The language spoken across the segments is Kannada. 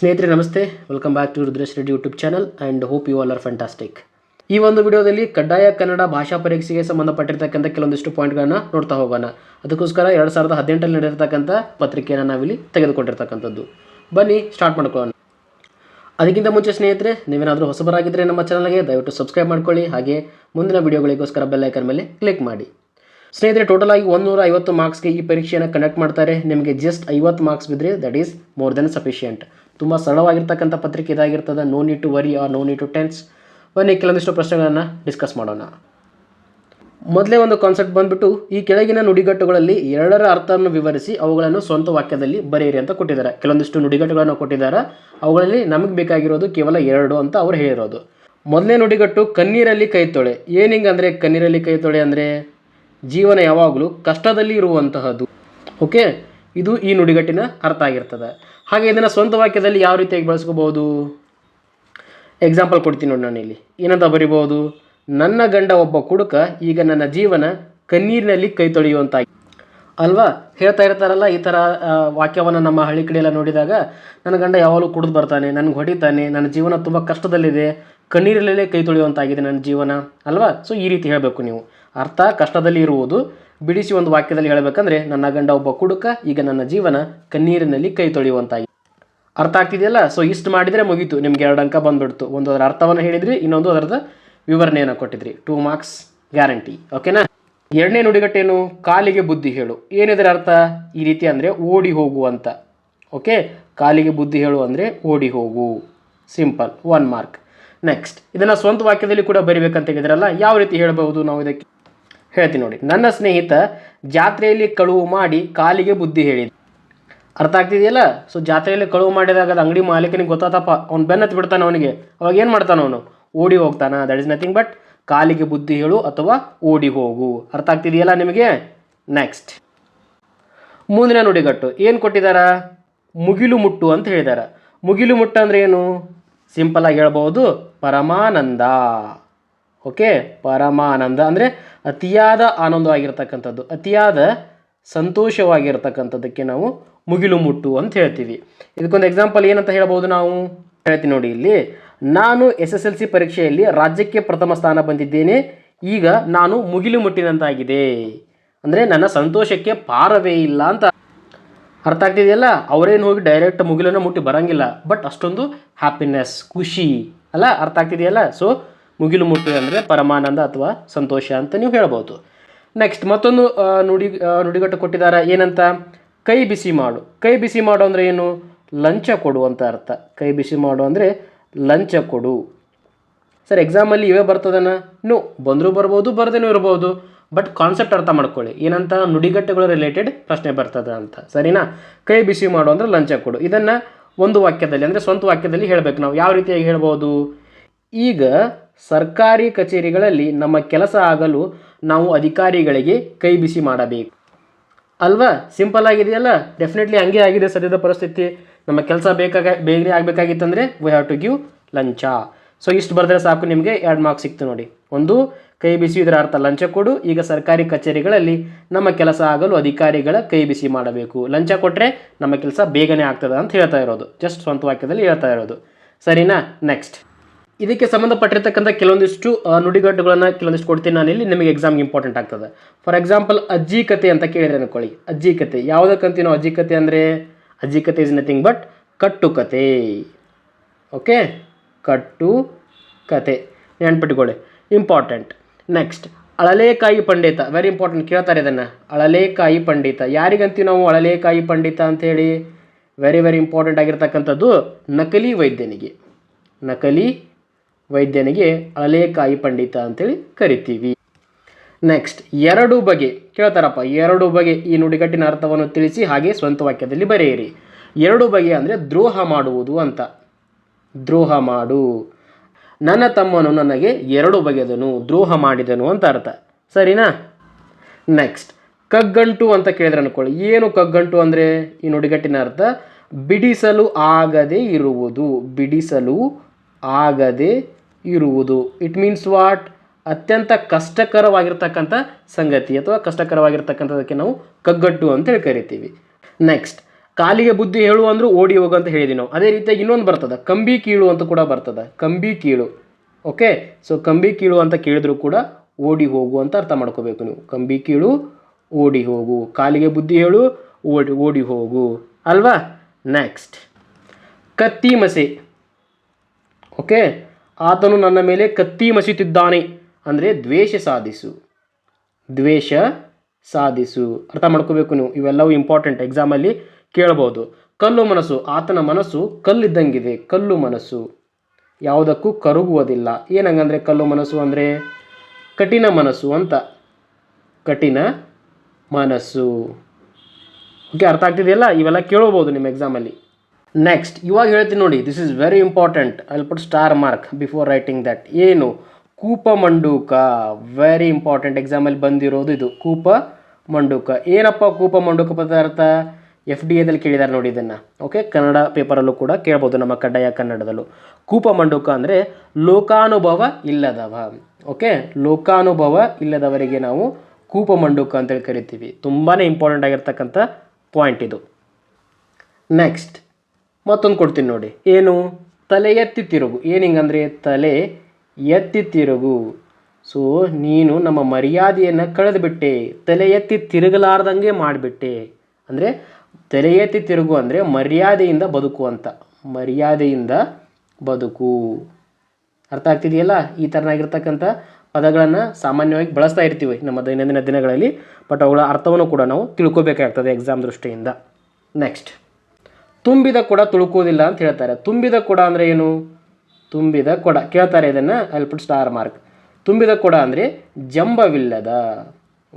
ಸ್ನೇಹಿತರೆ, ನಮಸ್ತೆ. Welcome back to Rudresh Reddy YouTube channel and hope you all are fantastic ಈ ಒಂದು ವಿಡಿಯೋದಲ್ಲಿ ಕಡ್ಡಾಯ ಕನ್ನಡ ಭಾಷಾ ಪರೀಕ್ಷೆಗೆ ಸಂಬಂಧಪಟ್ಟಿರ್ತಕ್ಕಂಥ ಕೆಲವೊಂದಿಷ್ಟು ಪಾಯಿಂಟ್ಗಳನ್ನು ನೋಡ್ತಾ ಹೋಗೋಣ. ಅದಕ್ಕೋಸ್ಕರ ಎರಡು ಸಾವಿರದ ಹದಿನೆಂಟರಲ್ಲಿ ನಡೆದಿರ್ತಕ್ಕಂಥ ಪತ್ರಿಕೆಯನ್ನು ನಾವಿಲ್ಲಿ ತೆಗೆದುಕೊಂಡಿರ್ತಕ್ಕಂಥದ್ದು. ಬನ್ನಿ ಸ್ಟಾರ್ಟ್ ಮಾಡ್ಕೊಳ್ಳೋಣ. ಅದಕ್ಕಿಂತ ಮುಂಚೆ ಸ್ನೇಹಿತರೆ, ನೀವೇನಾದರೂ ಹೊಸಬರಾಗಿದ್ದರೆ ನಮ್ಮ ಚಾನಲ್ಗೆ ದಯವಿಟ್ಟು ಸಬ್ಸ್ಕ್ರೈಬ್ ಮಾಡ್ಕೊಳ್ಳಿ. ಹಾಗೆ ಮುಂದಿನ ವಿಡಿಯೋಗಳಿಗೋಸ್ಕರ ಬೆಲ್ ಐಕನ್ ಮೇಲೆ ಕ್ಲಿಕ್ ಮಾಡಿ. ಸ್ನೇಹಿತರೆ ಟೋಟಲ್ ಆಗಿ ಒಂದೂರ ಐವತ್ತು ಮಾರ್ಕ್ಸ್ಗೆ ಈ ಪರೀಕ್ಷೆಯನ್ನು ಕಂಡಕ್ಟ್ ಮಾಡ್ತಾರೆ. ನಿಮಗೆ ಜಸ್ಟ್ ಐವತ್ತು ಮಾರ್ಕ್ಸ್ ಬಿದ್ದರೆ that is more than sufficient ತುಂಬ ಸರಳವಾಗಿರ್ತಕ್ಕಂಥ ಪತ್ರಿಕೆ ಇದಾಗಿರ್ತದೆ. No need to worry or no need to tense ಬನ್ನಿ, ಕೆಲವೊಂದಿಷ್ಟು ಪ್ರಶ್ನೆಗಳನ್ನು ಡಿಸ್ಕಸ್ ಮಾಡೋಣ. ಮೊದಲೇ ಒಂದು ಕಾನ್ಸೆಪ್ಟ್ ಬಂದ್ಬಿಟ್ಟು, ಈ ಕೆಳಗಿನ ನುಡಿಗಟ್ಟುಗಳಲ್ಲಿ ಎರಡರ ಅರ್ಥವನ್ನು ವಿವರಿಸಿ ಅವುಗಳನ್ನು ಸ್ವಂತ ವಾಕ್ಯದಲ್ಲಿ ಬರೆಯಿರಿ ಅಂತ ಕೊಟ್ಟಿದ್ದಾರೆ. ಕೆಲವೊಂದಿಷ್ಟು ನುಡಿಗಟ್ಟುಗಳನ್ನು ಕೊಟ್ಟಿದ್ದಾರೆ. ಅವುಗಳಲ್ಲಿ ನಮಗೆ ಬೇಕಾಗಿರೋದು ಕೇವಲ ಎರಡು ಅಂತ ಅವ್ರು ಹೇಳಿರೋದು. ಮೊದಲನೇ ನುಡಿಗಟ್ಟು, ಕಣ್ಣೀರಲ್ಲಿ ಕೈ ತೊಳೆ. ಏನಿಂಗಂದರೆ ಕಣ್ಣೀರಲ್ಲಿ ಕೈ ತೊಳೆ ಅಂದರೆ? ಜೀವನ ಯಾವಾಗಲೂ ಕಷ್ಟದಲ್ಲಿ ಇರುವಂತಹದ್ದು. ಓಕೆ ಇದು ಈ ನುಡಿಗಟ್ಟಿನ ಅರ್ಥ ಆಗಿರ್ತದೆ. ಹಾಗೆ ಇದನ್ನು ಸ್ವಂತ ವಾಕ್ಯದಲ್ಲಿ ಯಾವ ರೀತಿಯಾಗಿ ಬಳಸ್ಕೋಬಹುದು? ಎಕ್ಸಾಂಪಲ್ ಕೊಡ್ತೀನಿ ನೋಡಿ ನಾನು ಇಲ್ಲಿ. ಏನಂತ ಬರಿಬೋದು ನನ್ನ ಗಂಡ ಒಬ್ಬ ಕುಡುಕ ಈಗ ನನ್ನ ಜೀವನ ಕಣ್ಣೀರಿನಲ್ಲಿ ಕೈ ತೊಳೆಯುವಂತಾಗಿ. ಅಲ್ವಾ? ಹೇಳ್ತಾ ಇರ್ತಾರಲ್ಲ ಈ ಥರ ವಾಕ್ಯವನ್ನು ನಮ್ಮ ಹಳ್ಳಿ ಕಡೆ ಎಲ್ಲ ನೋಡಿದಾಗ ನನ್ನ ಗಂಡ ಯಾವಾಗಲೂ ಕುಡಿದು ಬರ್ತಾನೆ ನನಗೆ ಹೊಡಿತಾನೆ, ನನ್ನ ಜೀವನ ತುಂಬ ಕಷ್ಟದಲ್ಲಿದೆ, ಕಣ್ಣೀರಲ್ಲೇ ಕೈ ತೊಳೆಯುವಂತಾಗಿದೆ ನನ್ನ ಜೀವನ. ಅಲ್ವಾ? ಸೊ ಈ ರೀತಿ ಹೇಳಬೇಕು ನೀವು. ಅರ್ಥ ಕಷ್ಟದಲ್ಲಿ ಇರುವುದು ಬಿಡಿಸಿ ಒಂದು ವಾಕ್ಯದಲ್ಲಿ ಹೇಳಬೇಕಂದ್ರೆ, ನನ್ನ ಗಂಡ ಒಬ್ಬ ಕುಡುಕ, ಈಗ ನನ್ನ ಜೀವನ ಕಣ್ಣೀರಿನಲ್ಲಿ ಕೈ ತೊಳೆಯುವಂತಾಗಿ. ಅರ್ಥ ಆಗ್ತಿದೆಯಲ್ಲ? ಸೊ ಇಷ್ಟು ಮಾಡಿದರೆ ಮುಗೀತು. ನಿಮ್ಗೆ ಎರಡು ಅಂಕ ಬಂದ್ಬಿಡ್ತು. ಒಂದು ಅದರ ಅರ್ಥವನ್ನು ಹೇಳಿದ್ರಿ, ಇನ್ನೊಂದು ಅದರದ ವಿವರಣೆಯನ್ನು ಕೊಟ್ಟಿದ್ರಿ. ಟೂ ಮಾರ್ಕ್ಸ್ ಗ್ಯಾರಂಟಿ ಓಕೆನಾ ಎರಡನೇ ನುಡಿಗಟ್ಟೇನು? ಕಾಲಿಗೆ ಬುದ್ಧಿ ಹೇಳು. ಏನಿದರ ಅರ್ಥ? ಈ ರೀತಿ ಅಂದರೆ ಓಡಿ ಹೋಗು ಅಂತ. ಓಕೆ ಕಾಲಿಗೆ ಬುದ್ಧಿ ಹೇಳು ಅಂದರೆ ಓಡಿ ಹೋಗು. ಸಿಂಪಲ್ ಒನ್ ಮಾರ್ಕ್ ನೆಕ್ಸ್ಟ್ ಇದನ್ನು ಸ್ವಂತ ವಾಕ್ಯದಲ್ಲಿ ಕೂಡ ಬರಿಬೇಕಂತ ಹೇಳಿದ್ರಲ್ಲ, ಯಾವ ರೀತಿ ಹೇಳಬಹುದು ನಾವು ಇದಕ್ಕೆ? ಹೇಳ್ತೀನಿ ನೋಡಿ. ನನ್ನ ಸ್ನೇಹಿತ ಜಾತ್ರೆಯಲ್ಲಿ ಕಳುವು ಮಾಡಿ ಕಾಲಿಗೆ ಬುದ್ಧಿ ಹೇಳಿದ. ಅರ್ಥ ಆಗ್ತಿದೆಯಲ್ಲ? ಸೊ ಜಾತ್ರೆಯಲ್ಲಿ ಕಳುವು ಮಾಡಿದಾಗ ಅದು ಅಂಗಡಿ ಮಾಲೀಕನಿಗೆ ಗೊತ್ತಾತಪ್ಪ. ಅವ್ನು ಬೆನ್ನತ್ತು ಬಿಡ್ತಾನೆ ಅವನಿಗೆ. ಅವಾಗ ಏನು ಮಾಡ್ತಾನೆ ಅವನು? ಓಡಿ ಹೋಗ್ತಾನ. ದಟ್ ಇಸ್ ನಥಿಂಗ್ ಬಟ್ ಕಾಲಿಗೆ ಬುದ್ಧಿ ಹೇಳು ಅಥವಾ ಓಡಿ ಹೋಗು. ಅರ್ಥ ಆಗ್ತಿದೆಯಲ್ಲ ನಿಮಗೆ? ನೆಕ್ಸ್ಟ್ ಮುಂದಿನ ನುಡಿಗಟ್ಟು. ಏನು ಕೊಟ್ಟಿದ್ದಾರ ಮುಗಿಲು ಮುಟ್ಟು ಅಂತ ಹೇಳಿದಾರ. ಮುಗಿಲು ಮುಟ್ಟು ಅಂದ್ರೆ ಏನು? ಸಿಂಪಲ್ ಆಗಿ ಹೇಳ್ಬೋದು ಪರಮಾನಂದ. ಓಕೆ? ಪರಮ ಆನಂದ ಅಂದರೆ ಅತಿಯಾದ ಆನಂದವಾಗಿರ್ತಕ್ಕಂಥದ್ದು. ಅತಿಯಾದ ಸಂತೋಷವಾಗಿರ್ತಕ್ಕಂಥದ್ದಕ್ಕೆ ನಾವು ಮುಗಿಲು ಮುಟ್ಟು ಅಂತ ಹೇಳ್ತೀವಿ. ಇದಕ್ಕೊಂದು ಎಕ್ಸಾಂಪಲ್ ಏನಂತ ಹೇಳ್ಬೋದು ನಾವು? ಹೇಳ್ತೀನಿ ನೋಡಿ ಇಲ್ಲಿ. ನಾನು ಎಸ್ ಎಸ್ ಎಲ್ ಸಿ ಪರೀಕ್ಷೆಯಲ್ಲಿ ರಾಜ್ಯಕ್ಕೆ ಪ್ರಥಮ ಸ್ಥಾನ ಬಂದಿದ್ದೇನೆ. ಈಗ ನಾನು ಮುಗಿಲು ಮುಟ್ಟಿದಂತಾಗಿದೆ. ಅಂದರೆ ನನ್ನ ಸಂತೋಷಕ್ಕೆ ಪಾರವೇ ಇಲ್ಲ ಅಂತ ಅರ್ಥ ಆಗ್ತಿದೆಯಲ್ಲ? ಅವರೇನು ಹೋಗಿ ಡೈರೆಕ್ಟ್ ಮುಗಿಲನ್ನು ಮುಟ್ಟಿ ಬರಂಗಿಲ್ಲ. ಬಟ್ ಅಷ್ಟೊಂದು ಹ್ಯಾಪಿನೆಸ್ ಖುಷಿ, ಅಲ್ಲ? ಅರ್ಥ ಆಗ್ತಿದೆಯಲ್ಲ? ಸೊ ಮುಗಿಲು ಮುಟ್ಟು ಅಂದರೆ ಪರಮಾನಂದ ಅಥವಾ ಸಂತೋಷ ಅಂತ ನೀವು ಹೇಳ್ಬೋದು. ನೆಕ್ಸ್ಟ್ ಮತ್ತೊಂದು ನುಡಿ ನುಡಿಗಟ್ಟು ಕೊಟ್ಟಿದ್ದಾರೆ. ಏನಂತ? ಕೈ ಬಿಸಿ ಮಾಡು. ಕೈ ಬಿಸಿ ಮಾಡು ಅಂದರೆ ಏನು? ಲಂಚ ಕೊಡು ಅಂತ ಅರ್ಥ. ಕೈ ಬಿಸಿ ಮಾಡು ಅಂದರೆ ಲಂಚ ಕೊಡು. ಸರ್ ಎಕ್ಸಾಮಲ್ಲಿ ಇವೇ ಬರ್ತದನ? ನೋ ಬಂದರೂ ಬರ್ಬೋದು, ಬರ್ದೇನೂ ಇರ್ಬೋದು. ಬಟ್ ಕಾನ್ಸೆಪ್ಟ್ ಅರ್ಥ ಮಾಡ್ಕೊಳ್ಳಿ. ಏನಂತ? ನುಡಿಗಟ್ಟುಗಳು ರಿಲೇಟೆಡ್ ಪ್ರಶ್ನೆ ಬರ್ತದೆ ಅಂತ. ಸರಿನಾ? ಕೈ ಬಿಸಿ ಮಾಡು ಅಂದರೆ ಲಂಚ ಕೊಡು. ಇದನ್ನು ಒಂದು ವಾಕ್ಯದಲ್ಲಿ ಅಂದರೆ ಸ್ವಂತ ವಾಕ್ಯದಲ್ಲಿ ಹೇಳಬೇಕು ನಾವು. ಯಾವ ರೀತಿಯಾಗಿ ಹೇಳ್ಬೋದು? ಈಗ ಸರ್ಕಾರಿ ಕಚೇರಿಗಳಲ್ಲಿ ನಮ್ಮ ಕೆಲಸ ಆಗಲು ನಾವು ಅಧಿಕಾರಿಗಳಿಗೆ ಕೈ ಬಿಸಿ ಮಾಡಬೇಕು. ಅಲ್ವಾ? ಸಿಂಪಲ್ ಆಗಿದೆಯಲ್ಲ? ಡೆಫಿನೆಟ್ಲಿ ಹಂಗೆ ಆಗಿದೆ ಸದ್ಯದ ಪರಿಸ್ಥಿತಿ. ನಮ್ಮ ಕೆಲಸ ಬೇಕಾಗ, ಬೇಗನೆ ಆಗಬೇಕಾಗಿತ್ತಂದರೆ ವಿ ಹ್ಯಾವ್ ಟು ಗಿವ್ ಲಂಚ ಸೊ ಇಷ್ಟು ಬರೆದ್ರೆ ಸಾಕು ನಿಮಗೆ. ಎರಡು ಮಾರ್ಕ್ಸ್ ಸಿಕ್ತು ನೋಡಿ. ಒಂದು, ಕೈ ಬಿಸಿ ಇದರ ಅರ್ಥ ಲಂಚ ಕೊಡು. ಈಗ ಸರ್ಕಾರಿ ಕಚೇರಿಗಳಲ್ಲಿ ನಮ್ಮ ಕೆಲಸ ಆಗಲು ಅಧಿಕಾರಿಗಳ ಕೈ ಬಿಸಿ ಮಾಡಬೇಕು. ಲಂಚ ಕೊಟ್ಟರೆ ನಮ್ಮ ಕೆಲಸ ಬೇಗನೆ ಆಗ್ತದೆ ಅಂತ ಹೇಳ್ತಾ ಇರೋದು. ಜಸ್ಟ್ ಸ್ವಂತ ವಾಕ್ಯದಲ್ಲಿ ಹೇಳ್ತಾ ಇರೋದು. ಸರಿನಾ? ನೆಕ್ಸ್ಟ್ ಇದಕ್ಕೆ ಸಂಬಂಧಪಟ್ಟಿರ್ತಕ್ಕಂಥ ಕೆಲವೊಂದಿಷ್ಟು ನುಡಿಗಟ್ಟುಗಳನ್ನು ಕೆಲವೊಂದಿಷ್ಟು ಕೊಡ್ತೀನಿ ನಾನು ಇಲ್ಲಿ. ನಿಮಗೆ ಎಕ್ಸಾಮ್ಗೆ ಇಂಪಾರ್ಟೆಂಟ್ ಆಗ್ತದೆ. ಫಾರ್ ಎಕ್ಸಾಂಪಲ್ ಅಜ್ಜಿ ಕತೆ ಅಂತ ಕೇಳಿದ್ರೆ ಅನ್ಕೊಳ್ಳಿ. ಅಜ್ಜಿ ಕತೆ ಯಾವುದಕ್ಕಂತೀವಿ ನಾವು ಅಜ್ಜಿ ಕತೆ ಅಂದರೆ ಅಜ್ಜಿ ಕತೆ ಇಸ್ ನಥಿಂಗ್ ಬಟ್ ಕಟ್ಟು ಕತೆ ಓಕೆ ಕಟ್ಟು ಕತೆ ನೆನ್ಪಿಟ್ಕೊಳ್ಳಿ ಇಂಪಾರ್ಟೆಂಟ್ ನೆಕ್ಸ್ಟ್ ಅಳಲೇಕಾಯಿ ಪಂಡಿತ. ವೆರಿ ಇಂಪಾರ್ಟೆಂಟ್ ಕೇಳ್ತಾರೆ ಇದನ್ನು. ಅಳಲೇಕಾಯಿ ಪಂಡಿತ. ಯಾರಿಗಂತೀವಿ ನಾವು ಅಳಲೇಕಾಯಿ ಪಂಡಿತ ಅಂಥೇಳಿ ವೆರಿ ವೆರಿ ಇಂಪಾರ್ಟೆಂಟ್ ಆಗಿರ್ತಕ್ಕಂಥದ್ದು ನಕಲಿ ವೈದ್ಯನಿಗೆ. ನಕಲಿ ವೈದ್ಯನಿಗೆ ಅಳಲೇಕಾಯಿ ಪಂಡಿತ ಅಂತೇಳಿ ಕರಿತೀವಿ. ನೆಕ್ಸ್ಟ್ ಎರಡು ಬಗೆ. ಕೇಳ್ತಾರಪ್ಪ, ಎರಡು ಬಗೆ ಈ ನುಡಿಗಟ್ಟಿನ ಅರ್ಥವನ್ನು ತಿಳಿಸಿ ಹಾಗೆ ಸ್ವಂತ ವಾಕ್ಯದಲ್ಲಿ ಬರೆಯಿರಿ. ಎರಡು ಬಗೆ ಅಂದರೆ ದ್ರೋಹ ಮಾಡುವುದು ಅಂತ. ದ್ರೋಹ ಮಾಡು. ನನ್ನ ತಮ್ಮನು ನನಗೆ ಎರಡು ಬಗೆದನು, ದ್ರೋಹ ಮಾಡಿದನು ಅಂತ ಅರ್ಥ. ಸರಿನಾ? ನೆಕ್ಸ್ಟ್ ಕಗ್ಗಂಟು ಅಂತ ಕೇಳಿದ್ರೆ ಅನ್ಕೊಳ್ಳಿ. ಏನು ಕಗ್ಗಂಟು ಅಂದರೆ? ಈ ನುಡಿಗಟ್ಟಿನ ಅರ್ಥ, ಬಿಡಿಸಲು ಆಗದೆ ಇರುವುದು. ಬಿಡಿಸಲು ಆಗದೆ ಇರುವುದು. ಇಟ್ ಮೀನ್ಸ್ ವಾಟ್ ಅತ್ಯಂತ ಕಷ್ಟಕರವಾಗಿರ್ತಕ್ಕಂಥ ಸಂಗತಿ ಅಥವಾ ಕಷ್ಟಕರವಾಗಿರ್ತಕ್ಕಂಥದಕ್ಕೆ ನಾವು ಕಗ್ಗಟ್ಟು ಅಂತೇಳಿ ಕರಿತೀವಿ. ನೆಕ್ಸ್ಟ್ ಕಾಲಿಗೆ ಬುದ್ಧಿ ಹೇಳು ಅಂದ್ರೆ ಓಡಿ ಹೋಗು ಅಂತ ಹೇಳಿದ್ವಿ ನಾವು. ಅದೇ ರೀತಿಯಾಗಿ ಇನ್ನೊಂದು ಬರ್ತದೆ. ಕಂಬಿ ಕೀಳು ಅಂತ ಕೂಡ ಬರ್ತದೆ. ಕಂಬಿ ಕೀಳು. ಓಕೆ ಸೊ ಕಂಬಿ ಕೀಳು ಅಂತ ಕೇಳಿದ್ರು ಕೂಡ ಓಡಿ ಹೋಗು ಅಂತ ಅರ್ಥ ಮಾಡ್ಕೋಬೇಕು ನೀವು. ಕಂಬಿ ಕೀಳು, ಓಡಿ ಹೋಗು. ಕಾಲಿಗೆ ಬುದ್ಧಿ ಹೇಳು, ಓಡಿ ಓಡಿ ಹೋಗು. ಅಲ್ವಾ? ನೆಕ್ಸ್ಟ್ ಕತ್ತಿ ಮಸೆ. ಓಕೆ ಆತನು ನನ್ನ ಮೇಲೆ ಕತ್ತಿ ಮಸೀತಿದ್ದಾನೆ ಅಂದರೆ ದ್ವೇಷ ಸಾಧಿಸು. ದ್ವೇಷ ಸಾಧಿಸು. ಅರ್ಥ ಮಾಡ್ಕೋಬೇಕು ನೀವು. ಇವೆಲ್ಲವೂ ಇಂಪಾರ್ಟೆಂಟ್ ಎಕ್ಸಾಮಲ್ಲಿ ಕೇಳ್ಬೋದು. ಕಲ್ಲು ಮನಸ್ಸು. ಆತನ ಮನಸ್ಸು ಕಲ್ಲಿದ್ದಂಗಿದೆ. ಕಲ್ಲು ಮನಸ್ಸು. ಯಾವುದಕ್ಕೂ ಕರಗುವುದಿಲ್ಲ. ಏನಂಗಂದರೆ ಕಲ್ಲು ಮನಸ್ಸು ಅಂದರೆ? ಕಠಿಣ ಮನಸ್ಸು ಅಂತ. ಕಠಿಣ ಮನಸ್ಸು. ಓಕೆ ಅರ್ಥ ಆಗ್ತಿದೆಯಲ್ಲ? ಇವೆಲ್ಲ ಕೇಳಬಹುದು ನಿಮ್ಮ ಎಕ್ಸಾಮಲ್ಲಿ ನೆಕ್ಸ್ಟ್ ಇವಾಗ ಹೇಳ್ತೀನಿ ನೋಡಿ this is very important I put star mark before writing that ಏನು? ಕೂಪ ಮಂಡೂಕ ವೆರಿ ಇಂಪಾರ್ಟೆಂಟ್ ಎಕ್ಸಾಮಲ್ಲಿ ಬಂದಿರೋದು ಇದು. ಕೂಪ ಮಂಡೂಕ ಏನಪ್ಪ ಕೂಪ ಮಂಡೂಕ ಪದಾರ್ಥ ಎಫ್ ಡಿ ಎದಲ್ಲಿ ಕೇಳಿದ್ದಾರೆ ನೋಡಿ ಇದನ್ನು. ಓಕೆ ಕನ್ನಡ ಪೇಪರಲ್ಲೂ ಕೂಡ ಕೇಳ್ಬೋದು ನಮ್ಮ ಕಡ್ಡಾಯ ಕನ್ನಡದಲ್ಲೂ. ಕೂಪ ಮಂಡೂಕ ಅಂದರೆ ಲೋಕಾನುಭವ ಇಲ್ಲದವ. ಓಕೆ ಲೋಕಾನುಭವ ಇಲ್ಲದವರಿಗೆ ನಾವು ಕೂಪ ಮಂಡೂಕ ಅಂತೇಳಿ ಕರಿತೀವಿ. ತುಂಬಾ ಇಂಪಾರ್ಟೆಂಟ್ ಆಗಿರ್ತಕ್ಕಂಥ ಪಾಯಿಂಟ್ ಇದು. ನೆಕ್ಸ್ಟ್ ಮತ್ತೊಂದು ಕೊಡ್ತೀನಿ ನೋಡಿ. ಏನು? ತಲೆ ಎತ್ತಿ ತಿರುಗು. ಏನು ಹಿಂಗಂದ್ರೆ ತಲೆ ಎತ್ತಿ ತಿರುಗು. ಸೊ ನೀನು ನಮ್ಮ ಮರ್ಯಾದೆಯನ್ನು ಕಳೆದುಬಿಟ್ಟೆ. ತಲೆ ಎತ್ತಿ ತಿರುಗಲಾರ್ದಂಗೆ ಮಾಡಿಬಿಟ್ಟೆ. ಅಂದರೆ ತಲೆ ಎತ್ತಿ ತಿರುಗು ಅಂದರೆ ಮರ್ಯಾದೆಯಿಂದ ಬದುಕು ಅಂತ. ಮರ್ಯಾದೆಯಿಂದ ಬದುಕು. ಅರ್ಥ ಆಗ್ತಿದೆಯಲ್ಲ? ಈ ಥರನಾಗಿರ್ತಕ್ಕಂಥ ಪದಗಳನ್ನು ಸಾಮಾನ್ಯವಾಗಿ ಬಳಸ್ತಾ ಇರ್ತೀವಿ ನಮ್ಮ ದೈನಂದಿನ ದಿನಗಳಲ್ಲಿ. ಬಟ್ ಅವುಗಳ ಅರ್ಥವನ್ನು ಕೂಡ ನಾವು ತಿಳ್ಕೋಬೇಕಾಗ್ತದೆ ಎಕ್ಸಾಮ್ ದೃಷ್ಟಿಯಿಂದ. ನೆಕ್ಸ್ಟ್ ತುಂಬಿದ ಕೊಡ ತುಳುಕುವುದಿಲ್ಲ ಅಂತ ಹೇಳ್ತಾರೆ. ತುಂಬಿದ ಕೊಡ ಅಂದರೆ ಏನು? ತುಂಬಿದ ಕೊಡ. ಕೇಳ್ತಾರೆ ಇದನ್ನು ಅಲ್ಪುಟ್ ಪುಟ್ ಸ್ಟಾರ್ ಮಾರ್ಕ್ ತುಂಬಿದ ಕೊಡ ಅಂದರೆ ಜಂಬವಿಲ್ಲದ.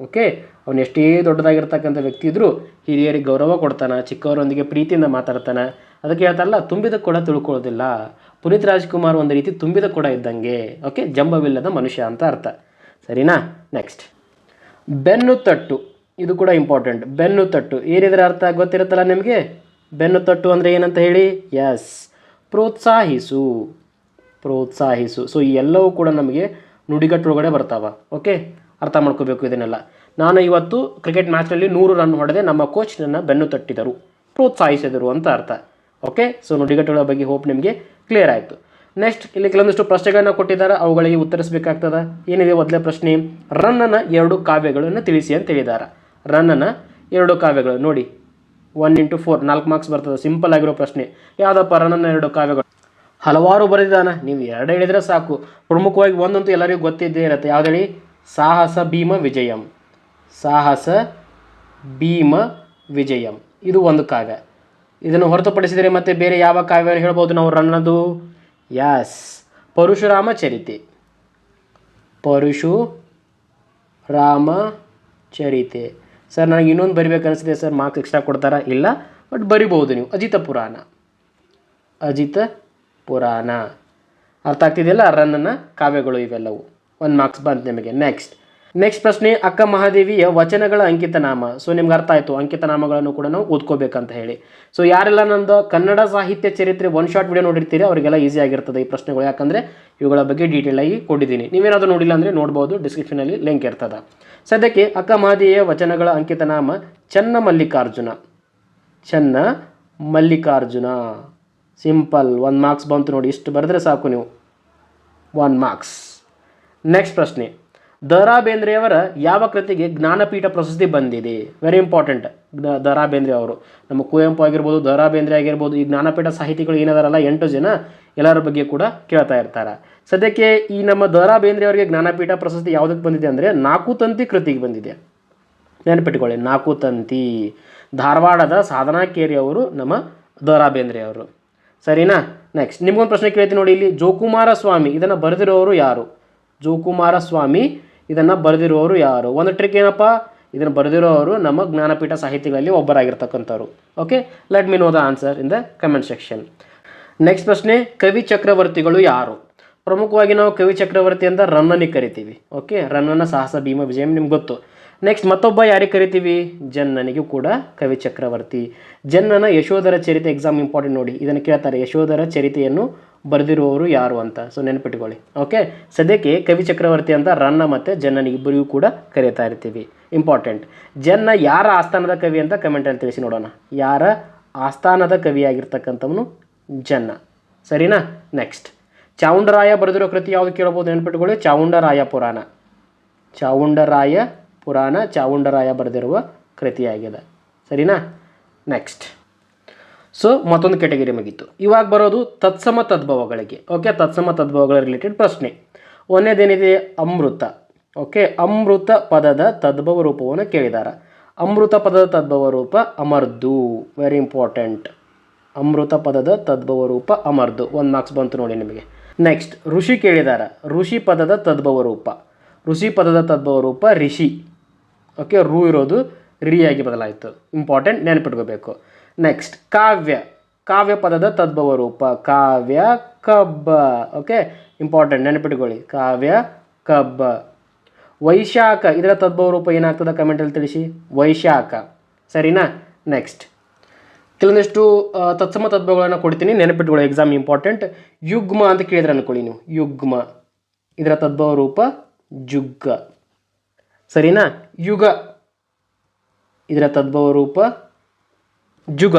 ಓಕೆ ಅವನು ಎಷ್ಟೇ ದೊಡ್ಡದಾಗಿರ್ತಕ್ಕಂಥ ವ್ಯಕ್ತಿ ಇದ್ದರೂ ಹಿರಿಯರಿಗೆ ಗೌರವ ಕೊಡ್ತಾನೆ, ಚಿಕ್ಕವರೊಂದಿಗೆ ಪ್ರೀತಿಯಿಂದ ಮಾತಾಡ್ತಾನೆ. ಅದಕ್ಕೆ ಹೇಳ್ತಾರಲ್ಲ, ತುಂಬಿದ ಕೊಡ ತಿಳ್ಕೊಳ್ಳೋದಿಲ್ಲ ಪುನೀತ್ ರಾಜ್ಕುಮಾರ್ ಒಂದು ರೀತಿ ತುಂಬಿದ ಕೊಡ ಇದ್ದಂಗೆ. ಓಕೆ ಜಂಬವಿಲ್ಲದ ಮನುಷ್ಯ ಅಂತ ಅರ್ಥ. ಸರಿನಾ? ನೆಕ್ಸ್ಟ್ ಬೆನ್ನು ತಟ್ಟು. ಇದು ಕೂಡ ಇಂಪಾರ್ಟೆಂಟ್ ಬೆನ್ನು ತಟ್ಟು. ಏನಿದ್ರೆ ಅರ್ಥ ಗೊತ್ತಿರುತ್ತಲ್ಲ ನಿಮಗೆ? ಬೆನ್ನು ತಟ್ಟು ಅಂದರೆ ಏನಂತ ಹೇಳಿ? ಎಸ್ ಪ್ರೋತ್ಸಾಹಿಸು. ಪ್ರೋತ್ಸಾಹಿಸು. ಸೊ ಈ ಎಲ್ಲವೂ ಕೂಡ ನಮಗೆ ನುಡಿಗಟ್ಟೊಳಗಡೆ ಬರ್ತಾವ. ಓಕೆ ಅರ್ಥ ಮಾಡ್ಕೋಬೇಕು ಇದನ್ನೆಲ್ಲ. ನಾನು ಇವತ್ತು ಕ್ರಿಕೆಟ್ ಮ್ಯಾಚ್ನಲ್ಲಿ ನೂರು ರನ್ ಹೊಡೆದೆ, ನಮ್ಮ ಕೋಚ್ ನನ್ನ ಬೆನ್ನು ತಟ್ಟಿದರು. ಪ್ರೋತ್ಸಾಹಿಸಿದರು ಅಂತ ಅರ್ಥ. ಓಕೆ ಸೊ ನುಡಿಗಟ್ಟುಗಳ ಬಗ್ಗೆ ಹೋಪ್ ನಿಮಗೆ ಕ್ಲಿಯರ್ ಆಯಿತು. ನೆಕ್ಸ್ಟ್ ಇಲ್ಲಿ ಕೆಲವೊಂದಿಷ್ಟು ಪ್ರಶ್ನೆಗಳನ್ನು ಕೊಟ್ಟಿದ್ದಾರೆ. ಅವುಗಳಿಗೆ ಉತ್ತರಿಸಬೇಕಾಗ್ತದೆ? ಏನಿದೆ ಮೊದಲ ಪ್ರಶ್ನೆ? ರನ್ನನ ಎರಡು ಕಾವ್ಯಗಳನ್ನು ತಿಳಿಸಿ ಅಂತ ಹೇಳಿದ್ದಾರೆ ರನ್ನನ ಎರಡು ಕಾವ್ಯಗಳು ನೋಡಿ. ಒನ್ ಇಂಟು ಫೋರ್ ನಾಲ್ಕು ಮಾರ್ಕ್ಸ್ ಬರ್ತದೆ. ಸಿಂಪಲ್ ಆಗಿರೋ ಪ್ರಶ್ನೆ. ಯಾವುದಪ್ಪ ರನ್ನ ಎರಡು ಕಾವ್ಯಗಳು. ಹಲವಾರು ಬರೆದಿದ್ದಾನೆ. ನೀವು ಎರಡು ಹೇಳಿದರೆ ಸಾಕು. ಪ್ರಮುಖವಾಗಿ ಒಂದಂತೂ ಎಲ್ಲರಿಗೂ ಗೊತ್ತಿದ್ದೇ ಇರುತ್ತೆ. ಯಾವ್ದು ಹೇಳಿ ಸಾಹಸ, ಭೀಮ, ವಿಜಯಂ. ಸಾಹಸ, ಭೀಮ, ವಿಜಯಂ. ಇದು ಒಂದು ಕಾವ್ಯ. ಇದನ್ನು ಹೊರತುಪಡಿಸಿದರೆ ಮತ್ತೆ ಬೇರೆ ಯಾವ ಕಾವ್ಯವನ್ನು ಹೇಳ್ಬೋದು ನಾವು? ರನ್ನದು. ಯಾಸ್ ಪರಶುರಾಮ ಚರಿತೆ. ಪರಶು ರಾಮ ಚರಿತೆ. ಸರ್, ನನಗೆ ಇನ್ನೊಂದು ಬರಿಬೇಕು ಅನಿಸಿದೆ ಸರ್ ಮಾರ್ಕ್ಸ್ ಎಕ್ಸ್ಟ್ರಾ ಕೊಡ್ತಾರಾ ಇಲ್ಲ? ಬಟ್ ಬರಿಬೋದು ನೀವು. ಅಜಿತ ಪುರಾಣ. ಅಜಿತ ಪುರಾಣ. ಅರ್ಥ ಆಗ್ತಿದೆಯಲ್ಲ? ರನ್ನನ ಕಾವ್ಯಗಳು ಇವೆಲ್ಲವು. ಒಂದು ಮಾರ್ಕ್ಸ್ ಬಂತು ನಿಮಗೆ. ನೆಕ್ಸ್ಟ್ ನೆಕ್ಸ್ಟ್ ಪ್ರಶ್ನೆ, ಅಕ್ಕ ಮಹಾದೇವಿಯ ವಚನಗಳ ಅಂಕಿತ ನಾಮ ಸೊ ನಿಮ್ಗೆ ಅರ್ಥ ಆಯಿತು ಅಂಕಿತ ನಾಮಗಳನ್ನು ಕೂಡ ನಾವು ಓದ್ಕೋಬೇಕಂತ ಹೇಳಿ. ಸೊ ಯಾರೆಲ್ಲ ನಂದು ಕನ್ನಡ ಸಾಹಿತ್ಯ ಚರಿತ್ರೆ ಒನ್ ಶಾರ್ಟ್ ವಿಡಿಯೋ ನೋಡಿರ್ತೀರಿ, ಅವರಿಗೆಲ್ಲ ಈಸಿ ಆಗಿರ್ತದೆ ಈ ಪ್ರಶ್ನೆಗಳು. ಯಾಕಂದರೆ ಇವುಗಳ ಬಗ್ಗೆ ಡೀಟೇಲ್ ಆಗಿ ಕೊಟ್ಟಿದ್ದೀನಿ. ನೀವೇನಾದರೂ ನೋಡಿಲ್ಲ ಅಂದರೆ ನೋಡ್ಬೋದು ಡಿಸ್ಕ್ರಿಪ್ಷನಲ್ಲಿ ಲಿಂಕ್ ಇರ್ತದೆ. ಸದ್ಯಕ್ಕೆ ಅಕ್ಕ ಮಹಾದೇವಿಯ ವಚನಗಳ ಅಂಕಿತ ನಾಮ Channa Mallikarjuna Channa Mallikarjuna simple one marks ಬಂತು ನೋಡಿ, ಇಷ್ಟು ಬರೆದ್ರೆ ಸಾಕು ನೀವು. ಒನ್ ಮಾರ್ಕ್ಸ್ ನೆಕ್ಸ್ಟ್ ಪ್ರಶ್ನೆ. ದ ರಾ ಬೇಂದ್ರೆಯವರ ಯಾವ ಕೃತಿಗೆ ಜ್ಞಾನಪೀಠ ಪ್ರಶಸ್ತಿ ಬಂದಿದೆ? ವೆರಿ ಇಂಪಾರ್ಟೆಂಟ್ ದ ರಾ ಬೇಂದ್ರೆ ಅವರು. ನಮ್ಮ ಕುವೆಂಪು ಆಗಿರ್ಬೋದು ದ ರಾ ಬೇಂದ್ರೆ ಆಗಿರ್ಬೋದು, ಈ ಜ್ಞಾನಪೀಠ ಸಾಹಿತಿಗಳು ಏನದಾರಲ್ಲ, ಎಂಟು ಜನ ಎಲ್ಲರ ಬಗ್ಗೆ ಕೂಡ ಕೇಳ್ತಾ ಇರ್ತಾರೆ. ಸದ್ಯಕ್ಕೆ ಈ ನಮ್ಮ ದ ರಾ ಬೇಂದ್ರೆ ಅವರಿಗೆ ಜ್ಞಾನಪೀಠ ಪ್ರಶಸ್ತಿ ಯಾವುದಕ್ಕೆ ಬಂದಿದೆ ಅಂದರೆ ನಾಲ್ಕು ತಂತಿ ಕೃತಿಗೆ ಬಂದಿದೆ. ನೆನಪಿಟ್ಕೊಳ್ಳಿ ನಾಲ್ಕು ತಂತಿ ಧಾರವಾಡದ ಸಾಧನಾ ಕೇರಿ ಅವರು ನಮ್ಮ ದ ರಾ ಬೇಂದ್ರೆ ಅವರು. ಸರಿನಾ? ನೆಕ್ಸ್ಟ್ ನಿಮಗೊಂದು ಪ್ರಶ್ನೆ ಕೇಳ್ತೀನಿ ನೋಡಿ, ಇಲ್ಲಿ ಜೋಕುಮಾರ ಸ್ವಾಮಿ ಇದನ್ನು ಬರೆದಿರೋರು ಯಾರು? ಜೋಕುಮಾರ ಸ್ವಾಮಿ ಇದನ್ನು ಬರೆದಿರುವವರು ಯಾರು? ಒಂದು ಟ್ರಿಕ್ ಏನಪ್ಪ? ಇದನ್ನು ಬರೆದಿರೋರು ನಮ್ಮ ಜ್ಞಾನಪೀಠ ಸಾಹಿತಿಗಳಲ್ಲಿ ಒಬ್ಬರಾಗಿರ್ತಕ್ಕಂಥವ್ರು. Okay let me know the answer in the comment section next ಪ್ರಶ್ನೆ, ಕವಿ ಚಕ್ರವರ್ತಿಗಳು ಯಾರು? ಪ್ರಮುಖವಾಗಿ ನಾವು ಕವಿ ಚಕ್ರವರ್ತಿ ಅಂತ ರನ್ನನಿಗೆ ಕರಿತೀವಿ. ಓಕೆ ರನ್ನನ ಸಾಹಸ, ಭೀಮ, ವಿಜಯಂ ನಿಮ್ಗೆ ಗೊತ್ತು. ನೆಕ್ಸ್ಟ್ ಮತ್ತೊಬ್ಬ ಯಾರಿಗೆ ಕರಿತೀವಿ? ಜನ್ನನಿಗೂ ಕೂಡ ಕವಿ ಚಕ್ರವರ್ತಿ. ಜನ್ನನ ಯಶೋಧರ ಚರಿತೆ ಎಕ್ಸಾಮ್ ಇಂಪಾರ್ಟೆಂಟ್ ನೋಡಿ. ಇದನ್ನು ಕೇಳ್ತಾರೆ, ಯಶೋಧರ ಚರಿತೆಯನ್ನು ಬರೆದಿರುವವರು ಯಾರು ಅಂತ. ಸೊ ನೆನಪಿಟ್ಕೊಳ್ಳಿ. ಓಕೆ ಸದ್ಯಕ್ಕೆ ಕವಿ ಚಕ್ರವರ್ತಿ ಅಂತ ರನ್ನ ಮತ್ತು ಜನ್ನನ ಇಬ್ಬರಿಗೂ ಕೂಡ ಕರೀತಾ ಇರ್ತೀವಿ. ಇಂಪಾರ್ಟೆಂಟ್ ಜನ್ನ ಯಾರ ಆಸ್ಥಾನದ ಕವಿ ಅಂತ ಕಮೆಂಟಲ್ಲಿ ತಿಳಿಸಿ ನೋಡೋಣ. ಯಾರ ಆಸ್ಥಾನದ ಕವಿಯಾಗಿರ್ತಕ್ಕಂಥವನು ಜನ್ನ. ಸರಿನಾ? ನೆಕ್ಸ್ಟ್ ಚಾವುಂಡರಾಯ ಬರೆದಿರೋ ಕೃತಿ ಯಾವುದು ಕೇಳಬಹುದು ನೆನ್ಪಿಟ್ಕೊಳ್ಳಿ. ಚಾವುಂಡರಾಯ ಪುರಾಣ. ಚಾವುಂಡರಾಯ ಪುರಾಣ ಚಾವುಂಡರಾಯ ಬರೆದಿರುವ ಕೃತಿಯಾಗಿದೆ. ಸರಿನಾ? ನೆಕ್ಸ್ಟ್ ಸೊ ಮತ್ತೊಂದು ಕೆಟಗರಿ ಮುಗಿತ್ತು ಇವಾಗ ಬರೋದು ತತ್ಸಮ ತದ್ಭವಗಳಿಗೆ. ಓಕೆ ತತ್ಸಮ ತದ್ಭವಗಳ ರಿಲೇಟೆಡ್ ಪ್ರಶ್ನೆ. ಒಂದೇದೇನಿದೆ? ಅಮೃತ. ಓಕೆ ಅಮೃತ ಪದದ ತದ್ಭವ ರೂಪವನ್ನು ಕೇಳಿದಾರ. ಅಮೃತ ಪದದ ತದ್ಭವ ರೂಪ ಅಮರ್ದು. ವೆರಿ ಇಂಪಾರ್ಟೆಂಟ್ ಅಮೃತ ಪದದ ತದ್ಭವ ರೂಪ ಅಮರ್ದು. ಒಂದು ಮಾರ್ಕ್ಸ್ ಬಂತು ನೋಡಿ ನಿಮಗೆ. ನೆಕ್ಸ್ಟ್ ಋಷಿ ಕೇಳಿದಾರ. ಋಷಿ ಪದದ ತದ್ಭವ ರೂಪ. ಋಷಿ ಪದದ ತದ್ಭವ ರೂಪ ರಿಷಿ. ಓಕೆ ರು ಇರೋದು ರಿಯಾಗಿ ಬದಲಾಯಿತು. ಇಂಪಾರ್ಟೆಂಟ್ ನೆನಪಿಟ್ಕೋಬೇಕು. ನೆಕ್ಸ್ಟ್ ಕಾವ್ಯ. ಕಾವ್ಯ ಪದದ ತದ್ಭವ ರೂಪ ಕಾವ್ಯ, ಕಬ್ಬ. Okay important ನೆನಪಿಟ್ಕೊಳ್ಳಿ. ಕಾವ್ಯ, ಕಬ್ಬ. ವೈಶಾಖ. ಇದರ ತದ್ಭವ ರೂಪ ಏನಾಗ್ತದೆ ಕಮೆಂಟಲ್ಲಿ ತಿಳಿಸಿ? ವೈಶಾಖ. ಸರಿನಾ? ನೆಕ್ಸ್ಟ್ ಕೆಲವೊಂದಿಷ್ಟು ತತ್ಸಮ ತದ್ಭವಗಳನ್ನು ಕೊಡ್ತೀನಿ. ನೆನಪಿಟ್ಕೊಳ್ಳಿ ಎಕ್ಸಾಮ್ ಇಂಪಾರ್ಟೆಂಟ್ ಯುಗ್ಮ ಅಂತ ಕೇಳಿದ್ರೆ ಅನ್ಕೊಳ್ಳಿ ನೀವು. ಯುಗ್ಮ. ಇದರ ತದ್ಭವ ರೂಪ ಜುಗ್ಗ. ಸರಿನಾ? ಯುಗ. ಇದರ ತದ್ಭವ ರೂಪ ಜುಗ,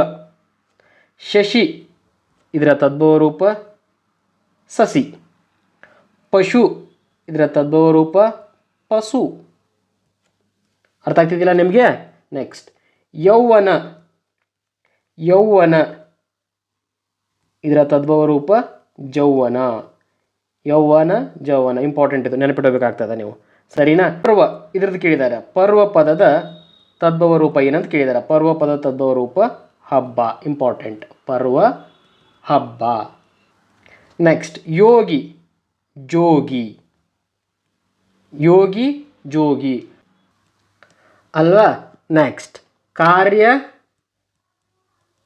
ಶಶಿ, ಇದರ ತದ್ಭವ ರೂಪ ಸಸಿ. ಪಶು, ಇದರ ತದ್ಭವ ರೂಪ ಪಶು. ಅರ್ಥ ಆಗ್ತಿದ್ದಿಲ್ಲ ನಿಮಗೆ? ನೆಕ್ಸ್ಟ್ ಯೌವನ ಯೌವನ, ಇದರ ತದ್ಭವ ರೂಪ ಜೌವನ. ಯೌವನ, ಜೌವನ. ಇಂಪಾರ್ಟೆಂಟ್ ಇದು. ನೆನಪಿಡಬೇಕಾಗ್ತದೆ ನೀವು. ಸರಿನಾ? ಪರ್ವ, ಇದ್ರದ್ದು ಕೇಳಿದ್ದಾರೆ. ಪರ್ವ ಪದದ ತದ್ಭವ ರೂಪ ಏನಂತ ಕೇಳಿದ್ದಾರೆ ಪರ್ವ ಪದ ತದ್ಭವ ರೂಪ ಹಬ್ಬ ಇಂಪಾರ್ಟೆಂಟ್ ಪರ್ವ ಹಬ್ಬ. ನೆಕ್ಸ್ಟ್ ಯೋಗಿ, ಜೋಗಿ. ಯೋಗಿ, ಜೋಗಿ. ಅಲ್ವಾ? ನೆಕ್ಸ್ಟ್ ಕಾರ್ಯ,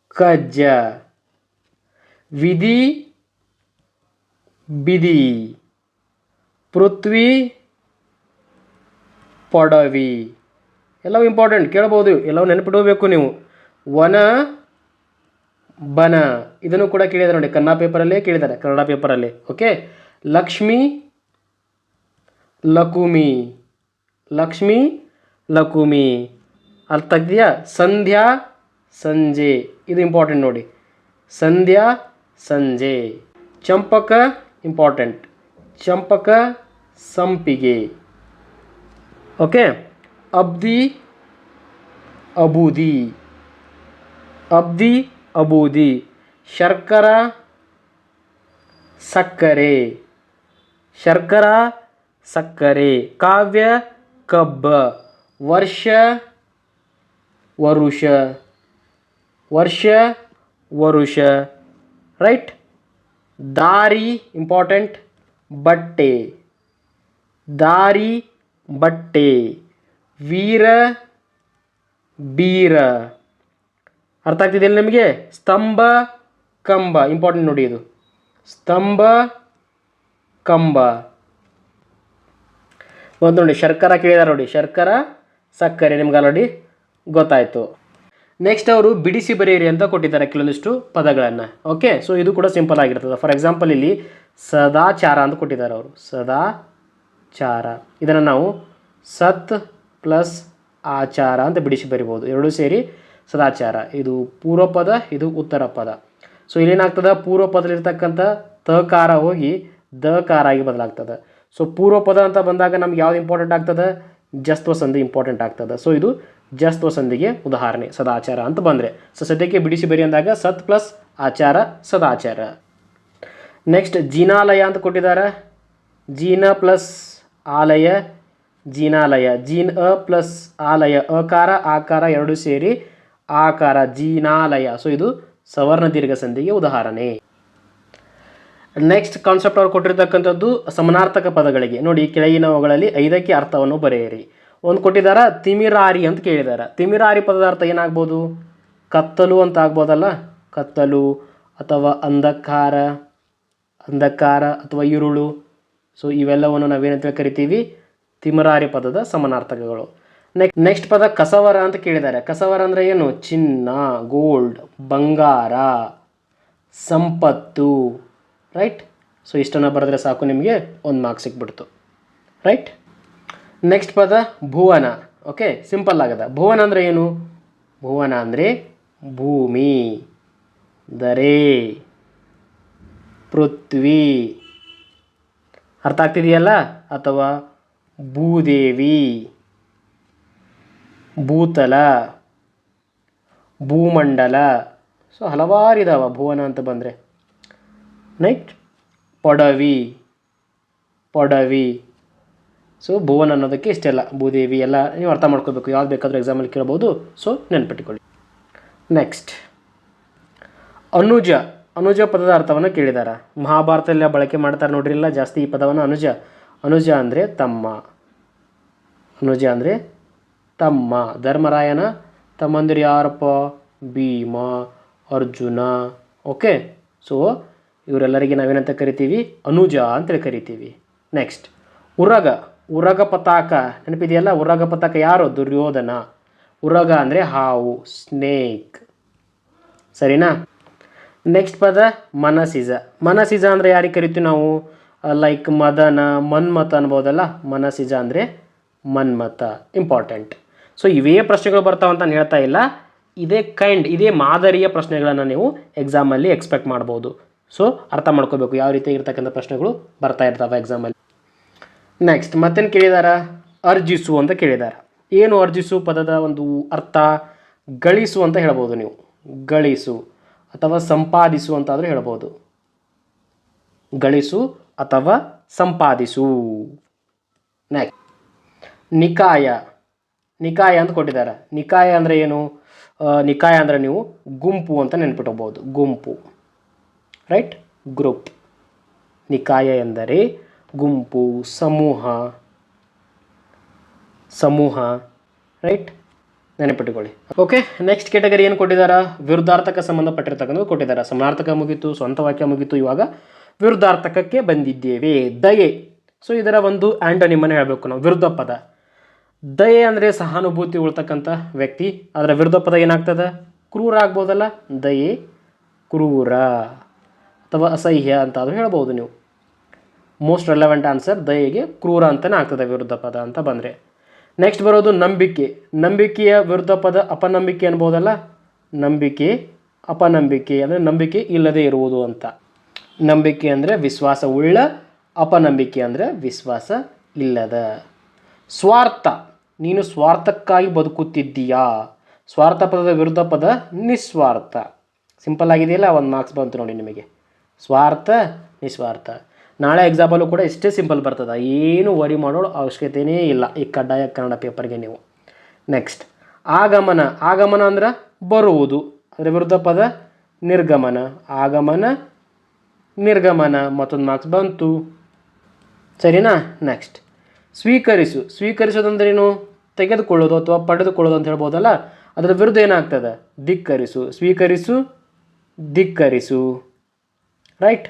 ಕಜ್ಜ. ವಿಧಿ ಬಿದಿ ಪೃಥ್ವಿ, ಪೊಡವಿ. ಎಲ್ಲವೂ ಇಂಪಾರ್ಟೆಂಟ್ ಕೇಳ್ಬೋದು, ಎಲ್ಲವೂ ನೆನಪಿಡಬೇಕು ನೀವು. ವನ, ಬನ. ಇದನ್ನು ಕೂಡ ಕೇಳಿದ್ದಾರೆ ನೋಡಿ, ಕನ್ನಡ ಪೇಪರಲ್ಲೇ ಕೇಳಿದ್ದಾರೆ, ಕನ್ನಡ ಪೇಪರಲ್ಲಿ ಓಕೆ ಲಕ್ಷ್ಮಿ, ಲಕುಮಿ. ಲಕ್ಷ್ಮಿ, ಲಕುಮಿ. ಅರ್ಥ ಆಗ್ತಿದೆಯಾ? ಸಂಧ್ಯಾ, ಸಂಜೆ. ಇದು ಇಂಪಾರ್ಟೆಂಟ್ ನೋಡಿ. ಸಂಧ್ಯಾ, ಸಂಜೆ. ಚಂಪಕ ಇಂಪಾರ್ಟೆಂಟ್ ಚಂಪಕ, ಸಂಪಿಗೆ. ಓಕೆ ಅಬ್ದಿ ಅಬೂದಿ ಅಬ್ದಿ ಅಬೂದಿ ಶರ್ಕರ ಸಕ್ಕರೆ ಶರ್ಕರ ಸಕ್ಕರೆ ಕಾವ್ಯ ಕಬ್ಬ ವರ್ಷ ವರುಷ ವರ್ಷ ವರುಷ ರೈಟ್ ದಾರಿ ಇಂಪಾರ್ಟೆಂಟ್ ಬಟ್ಟೆ ದಾರಿ ಬಟ್ಟೆ ವೀರ, ಬೀರ. ಅರ್ಥ ಆಗ್ತಿದೆಯಲ್ಲ ನಿಮಗೆ? ಸ್ತಂಭ, ಕಂಬ. ಇಂಪಾರ್ಟೆಂಟ್ ನೋಡಿ ಇದು. ಸ್ತಂಭ, ಕಂಬ. ಒಂದು ನೋಡಿ, ಶರ್ಕರ ಕೇಳಿದಾರೆ ನೋಡಿ. ಶರ್ಕರ, ಸಕ್ಕರೆ. ನಿಮ್ಗೆ ಆಲ್ರೆಡಿ ಗೊತ್ತಾಯಿತು. ನೆಕ್ಸ್ಟ್ ಅವರು ಬಿಡಿಸಿ ಬರೆಯಿರಿ ಅಂತ ಕೊಟ್ಟಿದ್ದಾರೆ ಕೆಲವೊಂದಿಷ್ಟು ಪದಗಳನ್ನು. ಓಕೆ ಸೊ ಇದು ಕೂಡ ಸಿಂಪಲ್ ಆಗಿರ್ತದೆ. ಫಾರ್ ಎಕ್ಸಾಂಪಲ್ ಇಲ್ಲಿ ಸದಾಚಾರ ಅಂತ ಕೊಟ್ಟಿದ್ದಾರೆ ಅವರು. ಸದಾಚಾರ. ಇದನ್ನು ನಾವು ಸತ್ ಪ್ಲಸ್ ಆಚಾರ ಅಂತ ಬಿಡಿಸಿ ಬರಿಬೋದು. ಎರಡೂ ಸೇರಿ ಸದಾಚಾರ. ಇದು ಪೂರ್ವ ಪದ ಇದು ಉತ್ತರ ಪದ ಸೊ ಇಲ್ಲೇನಾಗ್ತದೆ? ಪೂರ್ವ ಪದಲಿರ್ತಕ್ಕಂಥ ತಕಾರ ಹೋಗಿ ಕಾರ ಆಗಿ ಬದಲಾಗ್ತದೆ. ಸೊ ಪೂರ್ವ ಪದ ಅಂತ ಬಂದಾಗ ನಮ್ಗೆ ಯಾವ್ದು ಇಂಪಾರ್ಟೆಂಟ್ ಆಗ್ತದೆ? ಜಸ್ತ್ವ ಸಂಧಿ ಇಂಪಾರ್ಟೆಂಟ್ ಆಗ್ತದೆ. ಸೊ ಇದು ಜಸ್ತ್ವ ಸಂಧಿಗೆ ಉದಾಹರಣೆ, ಸದಾಚಾರ ಅಂತ ಬಂದರೆ. ಸೊ ಸದ್ಯಕ್ಕೆ ಬಿಡಿಸಿ ಬರಿ ಅಂದಾಗ ಸತ್ ಪ್ಲಸ್ ಆಚಾರ, ಸದಾಚಾರ. ನೆಕ್ಸ್ಟ್ ಜೀನಾಲಯ ಅಂತ ಕೊಟ್ಟಿದ್ದಾರೆ ಜೀನ ಪ್ಲಸ್ ಆಲಯ ಜೀನಾಲಯ. ಜೀನ್ ಅ ಪ್ಲಸ್ ಆಲಯ. ಅಕಾರ, ಆಕಾರ ಎರಡು ಸೇರಿ ಆಕಾರ, ಜೀನಾಲಯ. ಸೊ ಇದು ಸವರ್ಣ ದೀರ್ಘ ಸಂಧಿಗೆ ಉದಾಹರಣೆ. ನೆಕ್ಸ್ಟ್ ಕಾನ್ಸೆಪ್ಟ್ ಅವ್ರು ಕೊಟ್ಟಿರ್ತಕ್ಕಂಥದ್ದು ಸಮನಾರ್ಥಕ ಪದಗಳಿಗೆ. ನೋಡಿ, ಕೆಳಗಿನವುಗಳಲ್ಲಿ ಐದಕ್ಕೆ ಅರ್ಥವನ್ನು ಬರೆಯಿರಿ. ಒಂದು ಕೊಟ್ಟಿದ್ದಾರೆ ತಿಮಿರಾರಿ ಅಂತ ಕೇಳಿದ್ದಾರೆ ತಿಮಿರಾರಿ ಪದದ ಅರ್ಥ ಏನಾಗ್ಬೋದು? ಕತ್ತಲು ಅಂತ ಆಗ್ಬೋದಲ್ಲ ಕತ್ತಲು ಅಥವಾ ಅಂಧಕಾರ ಅಂಧಕಾರ ಅಥವಾ ಇರುಳು. ಸೊ ಇವೆಲ್ಲವನ್ನು ನಾವೇನಂತ ಕರಿತೀವಿ? ತಿಮರಾರಿ ಪದದ ಸಮನಾರ್ಥಕಗಳು. ನೆಕ್ಸ್ಟ್ ನೆಕ್ಸ್ಟ್ ಪದ ಕಸವರ ಅಂತ ಕೇಳಿದ್ದಾರೆ. ಕಸವರ ಅಂದರೆ ಏನು? ಚಿನ್ನ ಗೋಲ್ಡ್ ಬಂಗಾರ, ಸಂಪತ್ತು ರೈಟ್ ಸೊ ಇಷ್ಟನ್ನು ಬರೆದ್ರೆ ಸಾಕು ನಿಮಗೆ, ಒಂದು ಮಾರ್ಕ್ಸ್ ಸಿಕ್ಬಿಡ್ತು. ರೈಟ್ ನೆಕ್ಸ್ಟ್ ಪದ ಭುವನ. ಓಕೆ ಸಿಂಪಲ್ ಆಗದ. ಭುವನ ಅಂದರೆ ಏನು? ಭುವನ ಅಂದರೆ ಭೂಮಿ, ದರೆ, ಪೃಥ್ವಿ. ಅರ್ಥ ಆಗ್ತಿದೆಯಲ್ಲ? ಅಥವಾ ಭೂದೇವಿ, ಭೂತಲ, ಭೂಮಂಡಲ. ಸೊ ಹಲವಾರು ಇದಾವ ಭುವನ ಅಂತ ಬಂದರೆ. ನೆಕ್ಸ್ಟ್ ಪೊಡವಿ ಪೊಡವಿ. ಸೊ ಭುವನ ಅನ್ನೋದಕ್ಕೆ ಇಷ್ಟೆಲ್ಲ. ಭೂದೇವಿ ಎಲ್ಲ ನೀವು ಅರ್ಥ ಮಾಡ್ಕೋಬೇಕು ಯಾವ್ದು ಬೇಕಾದರೂ ಎಕ್ಸಾಮಲ್ಲಿ ಕೇಳ್ಬೋದು. ಸೊ ನೆನ್ಪಿಟ್ಕೊಳ್ಳಿ. ನೆಕ್ಸ್ಟ್ ಅನುಜ. ಅನುಜ ಪದದ ಅರ್ಥವನ್ನು ಕೇಳಿದಾರ. ಮಹಾಭಾರತದಲ್ಲಿ ಬಳಕೆ ಮಾಡ್ತಾರೆ ನೋಡ್ರಿಲ್ಲ ಜಾಸ್ತಿ ಈ ಪದವನ್ನು ಅನುಜ. ಅನುಜ ಅಂದರೆ ತಮ್ಮ. ಅನುಜ ಅಂದರೆ ತಮ್ಮ. ಧರ್ಮರಾಯನ ತಮ್ಮಂದಿರು ಯಾರಪ್ಪ? ಭೀಮ, ಅರ್ಜುನ. ಓಕೆ ಸೊ ಇವರೆಲ್ಲರಿಗೆ ನಾವೇನಂತ ಕರಿತೀವಿ? ಅನುಜ ಅಂತೇಳಿ ಕರಿತೀವಿ. ನೆಕ್ಸ್ಟ್ ಉರಗ. ಉರಗ ಪತಾಕ. ನೆನಪಿದೆಯಲ್ಲ? ಉರಗ ಪತಾಕ ಯಾರು? ದುರ್ಯೋಧನ. ಉರಗ ಅಂದರೆ ಹಾವು ಸ್ನೇಕ್ ಸರಿನಾ? ನೆಕ್ಸ್ಟ್ ಪದ ಮನಸಿಜ ಮನಸಿಜ ಅಂದರೆ ಯಾರಿಗೆ ಕರಿತೀವಿ ನಾವು? ಲೈಕ್ ಮದನ ಮನ್ಮತ ಅನ್ಬೋದಲ್ಲ? ಮನಸಿಜ ಅಂದರೆ ಮನ್ಮತ ಇಂಪಾರ್ಟೆಂಟ್ ಸೊ ಇವೇ ಪ್ರಶ್ನೆಗಳು ಬರ್ತಾವಂತ ನಾನು ಹೇಳ್ತಾ ಇಲ್ಲ. ಇದೇ ಕೈಂಡ್ ಇದೇ ಮಾದರಿಯ ಪ್ರಶ್ನೆಗಳನ್ನು ನೀವು ಎಕ್ಸಾಮಲ್ಲಿ ಎಕ್ಸ್ಪೆಕ್ಟ್ ಮಾಡ್ಬೋದು. ಸೊ ಅರ್ಥ ಮಾಡ್ಕೋಬೇಕು ಯಾವ ರೀತಿ ಇರ್ತಕ್ಕಂಥ ಪ್ರಶ್ನೆಗಳು ಬರ್ತಾ ಇರ್ತಾವೆ ಎಕ್ಸಾಮಲ್ಲಿ ನೆಕ್ಸ್ಟ್ ಮತ್ತೇನು ಕೇಳಿದಾರ? ಅರ್ಜಿಸು ಅಂತ ಕೇಳಿದಾರ. ಏನು ಅರ್ಜಿಸು? ಪದದ ಒಂದು ಅರ್ಥ ಗಳಿಸು ಅಂತ ಹೇಳ್ಬೋದು ನೀವು. ಗಳಿಸು ಅಥವಾ ಸಂಪಾದಿಸು ಅಂತಾದರೂ ಹೇಳ್ಬೋದು. ಗಳಿಸು ಅಥವಾ ಸಂಪಾದಿಸು. ನೆಕ್ಸ್ಟ್ ನಿಕಾಯ. ನಿಕಾಯ ಅಂತ ಕೊಟ್ಟಿದ್ದಾರೆ. ನಿಕಾಯ ಅಂದರೆ ಏನು? ನಿಕಾಯ ಅಂದರೆ ನೀವು ಗುಂಪು ಅಂತ ನೆನ್ಪಿಟ್ಕೋಬೋದು ಗುಂಪು. ರೈಟ್ ಗ್ರೂಪ್ ನಿಕಾಯ ಎಂದರೆ ಗುಂಪು, ಸಮೂಹ. ಸಮೂಹ. ರೈಟ್ ನೆನಪಿಟ್ಟುಕೊಳ್ಳಿ ಓಕೆ ನೆಕ್ಸ್ಟ್ ಕೆಟಗರಿ ಏನು ಕೊಟ್ಟಿದ್ದಾರೆ? ವಿರುದ್ಧಾರ್ಥಕ ಸಂಬಂಧಪಟ್ಟಿರ್ತಕ್ಕಂಥದ್ದು ಕೊಟ್ಟಿದ್ದಾರೆ? ಸಮಾನಾರ್ಥಕ ಮುಗೀತು, ಸ್ವಂತ ವಾಕ್ಯ ಮುಗೀತು ಇವಾಗ ವಿರುದ್ಧಾರ್ಥಕಕ್ಕೆ ಬಂದಿದ್ದೇವೆ. ದಯೆ. ಸೊ ಇದರ ಒಂದು ಆಂಟೋನಿಮನ್ನು ಹೇಳಬೇಕು ನಾವು. ವಿರುದ್ಧ ಪದ. ದಯೆ ಅಂದರೆ ಸಹಾನುಭೂತಿ ಉಳ್ತಕ್ಕಂಥ ವ್ಯಕ್ತಿ. ಅದರ ವಿರುದ್ಧ ಪದ ಏನಾಗ್ತದೆ? ಕ್ರೂರ ಆಗ್ಬೋದಲ್ಲ? ದಯೆ, ಕ್ರೂರ ಅಥವಾ ಅಸಹ್ಯ ಅಂತಾದರೂ ಹೇಳ್ಬೋದು ನೀವು. ಮೋಸ್ಟ್ ರೆಲೆವೆಂಟ್ ಆನ್ಸರ್ ದಯೆಗೆ ಕ್ರೂರ ಅಂತಲೇ ಆಗ್ತದೆ ವಿರುದ್ಧ ಪದ ಅಂತ ಬಂದರೆ. ನೆಕ್ಸ್ಟ್ ಬರೋದು ನಂಬಿಕೆ. ನಂಬಿಕೆಯ ವಿರುದ್ಧ ಪದ ಅಪನಂಬಿಕೆ ಅನ್ಬೋದಲ್ಲ? ನಂಬಿಕೆ, ಅಪನಂಬಿಕೆ. ಅಂದರೆ ನಂಬಿಕೆ ಇಲ್ಲದೆ ಇರುವುದು ಅಂತ. ನಂಬಿಕೆ ಅಂದರೆ ವಿಶ್ವಾಸ ಉಳ್ಳ, ಅಪನಂಬಿಕೆ ಅಂದರೆ ವಿಶ್ವಾಸ ಇಲ್ಲದ. ಸ್ವಾರ್ಥ, ನೀನು ಸ್ವಾರ್ಥಕ್ಕಾಗಿ ಬದುಕುತ್ತಿದ್ದೀಯಾ? ಸ್ವಾರ್ಥ ಪದದ ವಿರುದ್ಧ ಪದ ನಿಸ್ವಾರ್ಥ. ಸಿಂಪಲ್ ಆಗಿದೆಯಲ್ಲ, ಒಂದು ಮಾರ್ಕ್ಸ್ ಬಂತು ನೋಡಿ ನಿಮಗೆ. ಸ್ವಾರ್ಥ, ನಿಸ್ವಾರ್ಥ. ನಾಳೆ ಎಕ್ಸಾಂಪಲು ಕೂಡ ಇಷ್ಟೇ ಸಿಂಪಲ್ ಬರ್ತದೆ. ಏನು ವರಿ ಮಾಡೋ ಅವಶ್ಯಕತೆಯೇ ಇಲ್ಲ ಈ ಕಡ್ಡಾಯ ಕನ್ನಡ ಪೇಪರ್ಗೆ ನೀವು. ನೆಕ್ಸ್ಟ್ ಆಗಮನ. ಆಗಮನ ಅಂದ್ರೆ ಬರುವುದು. ಅದರ ವಿರುದ್ಧ ಪದ ನಿರ್ಗಮನ. ಆಗಮನ ನಿರ್ಗಮನ ಮತ್ತೊಂದು ಮಾರ್ಕ್ಸ್ ಬಂತು. ಸರಿನಾ? ನೆಕ್ಸ್ಟ್ ಸ್ವೀಕರಿಸು. ಸ್ವೀಕರಿಸೋದಂದ್ರೇನು? ತೆಗೆದುಕೊಳ್ಳೋದು ಅಥವಾ ಪಡೆದುಕೊಳ್ಳೋದು ಅಂತ ಹೇಳ್ಬೋದಲ್ಲ? ಅದರ ವಿರುದ್ಧ ಏನಾಗ್ತದೆ? ಧಿಕ್ಕರಿಸು. ಸ್ವೀಕರಿಸು, ಧಿಕ್ಕರಿಸು. ರೈಟ್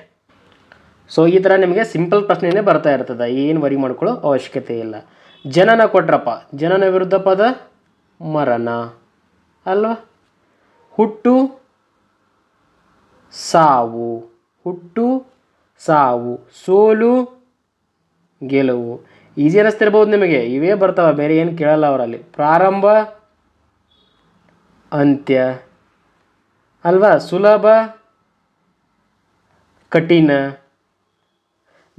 ಸೊ ಈ ಥರ ನಿಮಗೆ ಸಿಂಪಲ್ ಪ್ರಶ್ನೆನೇ ಬರ್ತಾ ಇರ್ತದೆ. ಏನು ವರಿ ಮಾಡ್ಕೊಳ್ಳೋ ಅವಶ್ಯಕತೆ ಇಲ್ಲ. ಜನನ ಕೊಟ್ರಪ್ಪ. ಜನನ ವಿರುದ್ಧ ಪದ ಮರಣ. ಅಲ್ವಾ? ಹುಟ್ಟು, ಸಾವು. ಹುಟ್ಟು, ಸಾವು, ಸೋಲು, ಗೆಲುವು. ಈಸಿ ಅನ್ನಿಸ್ತಿರ್ಬೋದು ನಿಮಗೆ. ಇವೇ ಬರ್ತಾವೆ, ಬೇರೆ ಏನು ಕೇಳಲ್ಲ ಅವರಲ್ಲಿ. ಪ್ರಾರಂಭ, ಅಂತ್ಯ. ಅಲ್ವಾ? ಸುಲಭ, ಕಠಿಣ.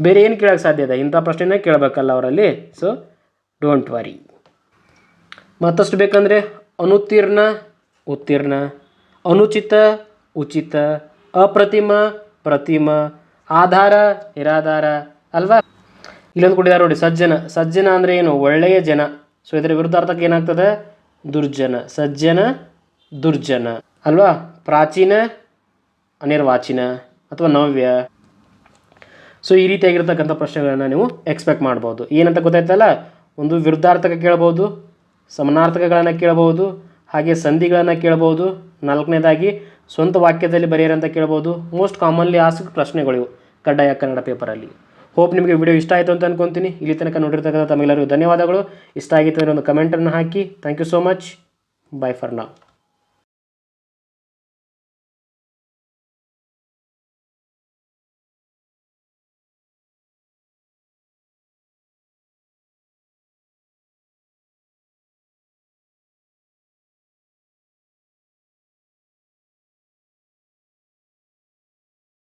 ಬೇರೆ ಏನು ಕೇಳೋಕ್ಕೆ ಸಾಧ್ಯ ಇದೆ? ಇಂಥ ಪ್ರಶ್ನೆನೇ ಕೇಳಬೇಕಲ್ಲ ಅವರಲ್ಲಿ. ಸೊ ಡೋಂಟ್ ವರಿ ಮತ್ತಷ್ಟು ಬೇಕಂದರೆ ಅನುತ್ತೀರ್ಣ ಉತ್ತೀರ್ಣ. ಅನುಚಿತ, ಉಚಿತ. ಅಪ್ರತಿಮ ಪ್ರತಿಮ, ಆಧಾರ, ನಿರಾಧಾರ ಅಲ್ವಾ? ಇಲ್ಲೊಂದು ಕೊಟ್ಟಿದ್ದಾರೆ ನೋಡಿ, ಸಜ್ಜನ. ಸಜ್ಜನ ಅಂದರೆ ಏನು? ಒಳ್ಳೆಯ ಜನ. ಸೊ ಇದರ ವಿರುದ್ಧಾರ್ಥಕ್ಕೆ ಏನಾಗ್ತದೆ? ದುರ್ಜನ. ಸಜ್ಜನ, ದುರ್ಜನ. ಅಲ್ವಾ? ಪ್ರಾಚೀನ, ಅನಿರ್ವಾಚೀನ ಅಥವಾ ನವ್ಯ. ಸೊ ಈ ರೀತಿಯಾಗಿರ್ತಕ್ಕಂಥ ಪ್ರಶ್ನೆಗಳನ್ನು ನೀವು ಎಕ್ಸ್ಪೆಕ್ಟ್ ಮಾಡ್ಬೋದು. ಏನಂತ ಗೊತ್ತಾಯ್ತಲ್ಲ? ಒಂದು ವಿರುದ್ಧಾರ್ಥಕ ಕೇಳ್ಬೋದು, ಸಮಾನಾರ್ಥಕಗಳನ್ನು ಕೇಳ್ಬೋದು, ಹಾಗೆ ಸಂಧಿಗಳನ್ನು ಕೇಳ್ಬೋದು. ನಾಲ್ಕನೇದಾಗಿ ಸ್ವಂತ ವಾಕ್ಯದಲ್ಲಿ ಬರೆಯಿರಿ ಅಂತ ಕೇಳ್ಬೋದು. ಮೋಸ್ಟ್ ಕಾಮನ್ಲಿ ಆಸ್ಕ್ ಪ್ರಶ್ನೆಗಳು ಕಡ್ಡಾಯ ಕನ್ನಡ ಪೇಪರಲ್ಲಿ ಹೋಪ್ ನಿಮಗೆ ವಿಡಿಯೋ ಇಷ್ಟ ಆಯಿತು ಅಂತ ಅನ್ಕೊತೀನಿ. ಇಲ್ಲಿ ತನಕ ನೋಡಿರ್ತಕ್ಕಂಥ ತಮಗೆಲ್ಲರಿಗೂ ಧನ್ಯವಾದಗಳು. ಇಷ್ಟ ಆಗಿತ್ತು ಅಂದರೆ ಒಂದು ಕಮೆಂಟನ್ನು ಹಾಕಿ. Thank you so much bye for ನಾ